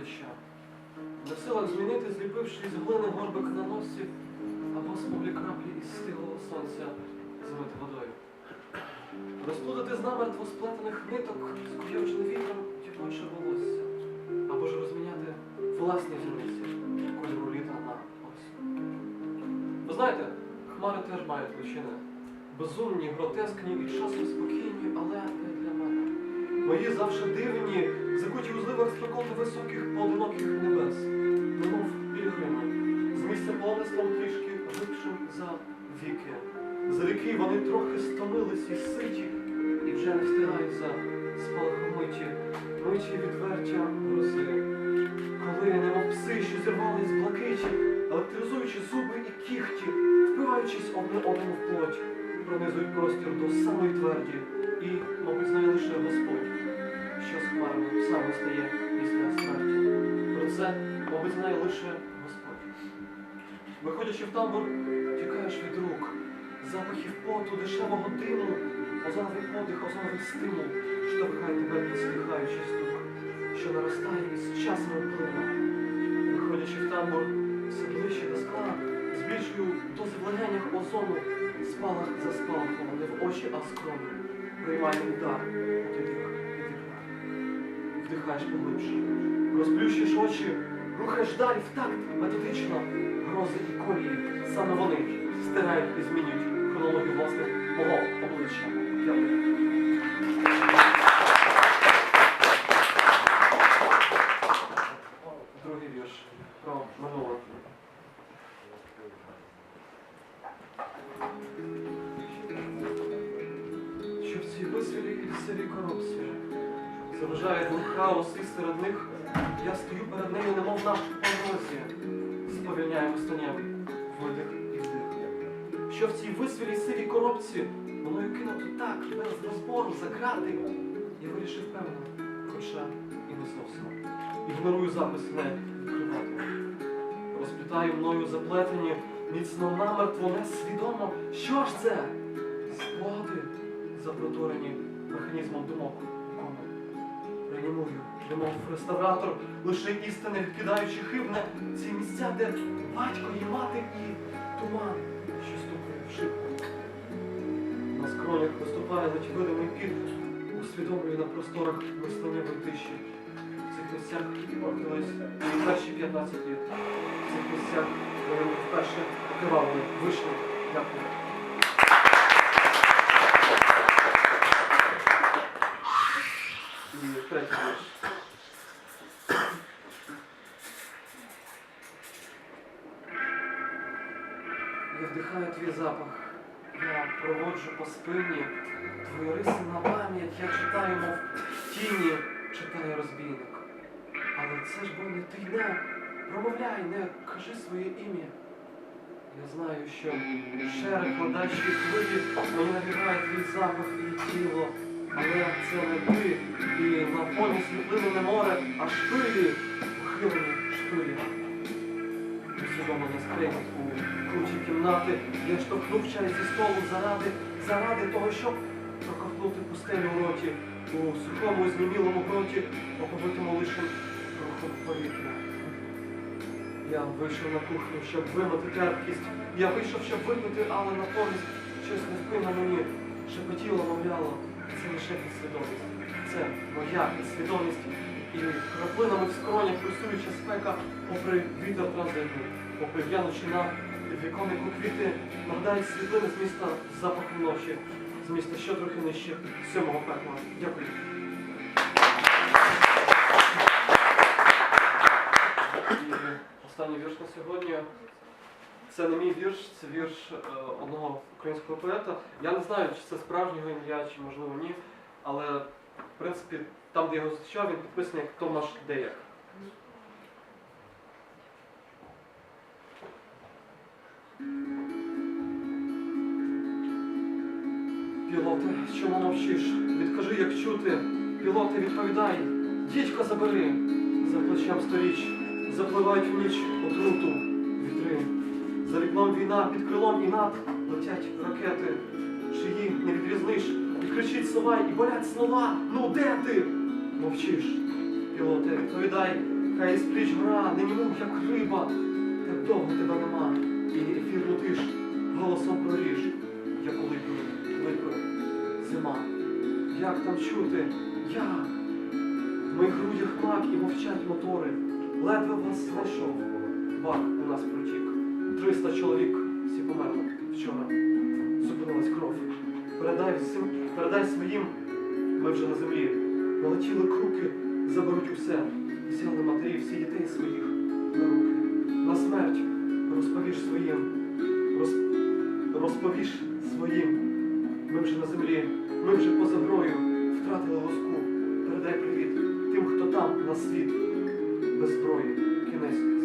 обличчя, не силах змінити, зліпивши із глини горбик на носі або смуглі краплі із стиглого сонця змити водою. Розплутати з намертво сплетених ниток, скуйовджене вітром дівоче волосся, або ж розміняти власні зіниці кольору літа на осінь. Ви знаєте, хмари теж мають личини. Безумні, гротескні і часом спокійні, але не для мене. Мої завжди дивні, закуті у зливах спекоти високих поодиноких небес, немов пілігрими, з місця полонистом трішки глибшим за віки. За віки вони трохи стомились і ситі, і вже не встигають за спалахом миті, відвертя грози. Коли, немов пси, що зірвались з блакиті, електризуючи зуби і кіхті, впиваючись одне одному в плоть, пронизують простір до самої тверді, і, мабуть, знає лише Господь, хмарами стає після смерті. Про це, мабуть, знає лише Господь. Виходячи в табор, тікаєш від рук, запахів поту, дешевого диму, озоновий подих, озоновий стимул, штовхає тебе підсміхаючи стук, що наростає і з часом плине. Виходячи в табор, все ближче до скла, збільшую дози в легенях озону, спалах за спалахом, не в очі, а скромно. Приймай удар, у відіграє. Вдихаєш поглибше, розплющиш очі, рухаєш далі в такт методично. Грози і колії, саме вони стирають і змінюють хронологію власне мого обличчя. Другий вірш про минуле. Що в цій висвілі і сирій коробці заважає хаос і серед них я стою перед нею, немов на порозі, сповільняємо станем видих і вдих. Що в цій висвілій сирій коробці мною кинуто так, без розбору, за грати. Я вирішив певно, хоча і не зовсім. Ігнорую запис не відкривати. Розплітаю мною заплетені, міцно намертво, несвідомо. Що ж це? Спогади, запроторені механізмом думок у немов реставратор, лише істини відкидаючи хибне ці місця, де батько і мати і туман, що стукає в шибку. На скронях виступає ледь видимий піт, усвідомлюю на просторах весняневої тиші. В цих місцях мої перші 15 літ. В цих місцях вони вперше окривавили, вийшли. Дякую. Я вдихаю твій запах, я проводжу по спині, твої риси на пам'ять, я читаю, мов тіні, читає розбійник. Але це ж бо не ти не промовляй, не кажи своє ім'я. Я знаю, що шерих ледачі хвилі мені набігає твій запах і тіло, але це не ти, і на фоні світлини не море, а шпилі, ухилені шпилі. Усвідомлення скрипить у круті кімнати, я штовхнув чай зі столу заради, заради того, щоб проковтнути пустелю в роті, у сухому і знімілому ґрунті, оповитому лише рухом повітря. Я вийшов на кухню, щоб вимити терпкість. Я вийшов, щоб випити, але натомість щось невпинно мені шепотіло, мовляло. Це лише підсвідомість. Це моя підсвідомість. І краплинами в скронях пульсуюча спека, попри вітер транзитний, попри в'янучі на віконнику квіти, нагадають світлини з міста з запахом ночі, з міста що трохи нижче сьомого пекла. Дякую. Останній вірш на сьогодні. Це не мій вірш, це вірш е, одного українського поета. Я не знаю, чи це справжнього ім'я, чи можливо ні. Але в принципі, там, де його зустрічав, він підписаний як Томаш Деяк. Пілоте, чому мовчиш? Відкажи, як чути. Пілоте, відповідай. Дідько забери. За плечем сторіч. Запливають в ніч отруту вітри. За вікном війна, під крилом і над летять ракети. Чиї не відрізниш, кричить сова, і болять слова. Ну де ти? Мовчиш, пілоте, відповідай, хай із пліч гра, не мінув, як риба, так довго тебе нема, і ефір летиш, голосом проріж, як у липні, липи, зима. Як там чути? Як? В моїх грудях мак і мовчать мотори. Ледве вас знайшов. Бак у нас протік. Триста чоловік всі померли вчора. Зупинилась кров. Передай всім, передай своїм, ми вже на землі. Налетіли круки, заберуть усе. Взяли матері всі дітей своїх на руки. На смерть розповіш своїм. Роз... Розповіш своїм. Ми вже на землі, ми вже поза грою втратили лоску. Передай привіт тим, хто там на світ. Без зброї, кінець.